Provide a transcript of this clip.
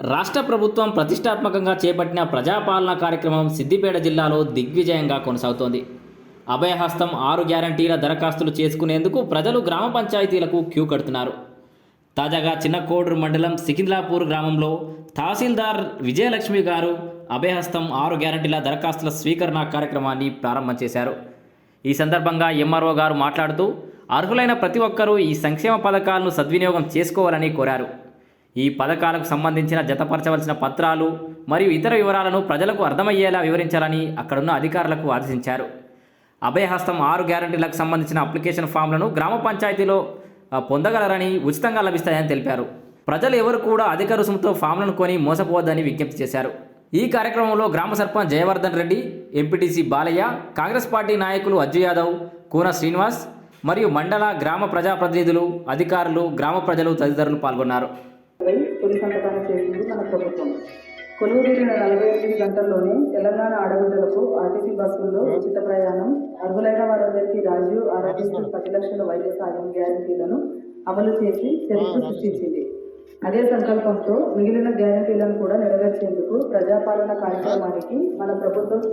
రాష్ట్ర ప్రభుత్వం ప్రతిష్టాత్మకంగా చేపట్టిన ప్రజాపాలన కార్యక్రమం సిద్దిపేట జిల్లాలో దిగ్విజయంగా కొనసాగుతోంది. అభయహస్తం ఆరు గ్యారంటీల దరఖాస్తులు చేసుకునేందుకు ప్రజలు గ్రామ పంచాయతీలకు క్యూ కడుతున్నారు. తాజాగా చిన్నకోడూరు మండలం సికింద్లాపూర్ గ్రామంలో తహసీల్దార్ విజయలక్ష్మి గారు అభయహస్తం ఆరు గ్యారంటీల దరఖాస్తుల స్వీకరణ కార్యక్రమాన్ని ప్రారంభం చేశారు. ఈ సందర్భంగా ఎంఆర్ఓ గారు మాట్లాడుతూ అర్హులైన ప్రతి ఒక్కరూ ఈ సంక్షేమ పథకాలను సద్వినియోగం చేసుకోవాలని కోరారు. ఈ పథకాలకు సంబంధించిన జతపరచవలసిన పత్రాలు మరియు ఇతర వివరాలను ప్రజలకు అర్థమయ్యేలా వివరించాలని అక్కడున్న అధికారులకు ఆదేశించారు. అభయహస్తం ఆరు గ్యారంటీలకు సంబంధించిన అప్లికేషన్ ఫామ్లను గ్రామ పంచాయతీలో పొందగలరని ఉచితంగా లభిస్తాయని తెలిపారు. ప్రజలు ఎవరు కూడా అధిక రుసుముతో ఫామ్లను కొని మోసపోవద్దని విజ్ఞప్తి చేశారు. ఈ కార్యక్రమంలో గ్రామ సర్పంచ్ జయవర్ధన్ రెడ్డి ఎంపీటీసీ బాలయ్య కాంగ్రెస్ పార్టీ నాయకులు అజ్జు యాదవ్ కూన శ్రీనివాస్ మరియు మండల గ్రామ ప్రజాప్రతినిధులు అధికారులు గ్రామ ప్రజలు తదితరులు పాల్గొన్నారు. తొలి సంతకాన్ని చేసింది మన ప్రభుత్వం. కొలువుదీరిన నలభై ఎనిమిది గంటల్లోనే తెలంగాణ ఆడబిడ్డలకు ఆర్టీసీ బస్సుల్లో ఉచిత ప్రయాణం అర్హులైన వారందరికీ రాజీవ్ ఆరోగ్యశ్రీ పది లక్షల వైద్య సాయం గ్యారంటీలను అమలు చేసి చరిత్ర సృష్టించింది. అదే సంకల్పంతో మిగిలిన గ్యారంటీలను కూడా నెరవేర్చేందుకు ప్రజాపాలన కార్యక్రమానికి మన ప్రభుత్వం